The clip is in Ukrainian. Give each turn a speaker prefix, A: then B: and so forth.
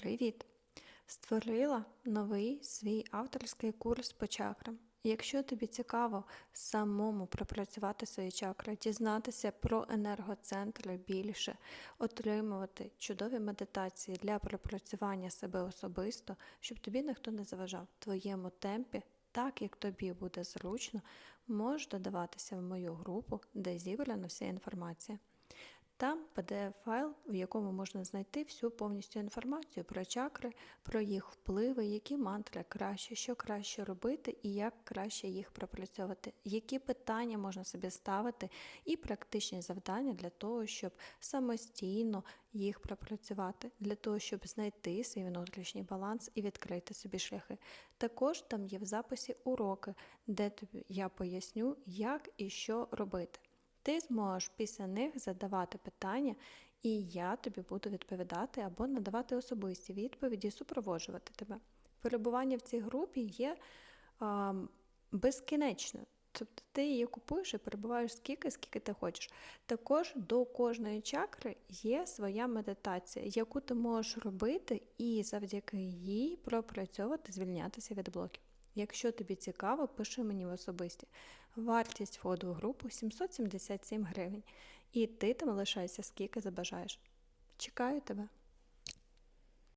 A: Привіт! Створила новий свій авторський курс по чакрам. Якщо тобі цікаво самому пропрацювати свої чакри, дізнатися про енергоцентри більше, отримувати чудові медитації для пропрацювання себе особисто, щоб тобі ніхто не заважав в твоєму темпі, так як тобі буде зручно, можеш додаватися в мою групу, де зібрана вся інформація. Там PDF-файл, в якому можна знайти всю повністю інформацію про чакри, про їх впливи, які мантри краще, що краще робити і як краще їх пропрацьовувати, які питання можна собі ставити, і практичні завдання для того, щоб самостійно їх пропрацювати, для того, щоб знайти свій внутрішній баланс і відкрити собі шляхи. Також там є в записі уроки, де я поясню, як і що робити. Ти зможеш після них задавати питання, і я тобі буду відповідати або надавати особисті відповіді, супроводжувати тебе. Перебування в цій групі є а, безкінечне. Тобто ти її купуєш і перебуваєш скільки, скільки ти хочеш. Також до кожної чакри є своя медитація, яку ти можеш робити і завдяки їй пропрацьовувати, звільнятися від блоків. Якщо тобі цікаво, пиши мені в особисті. Вартість входу в групу 777 гривень. І ти там лишайся скільки забажаєш. Чекаю тебе.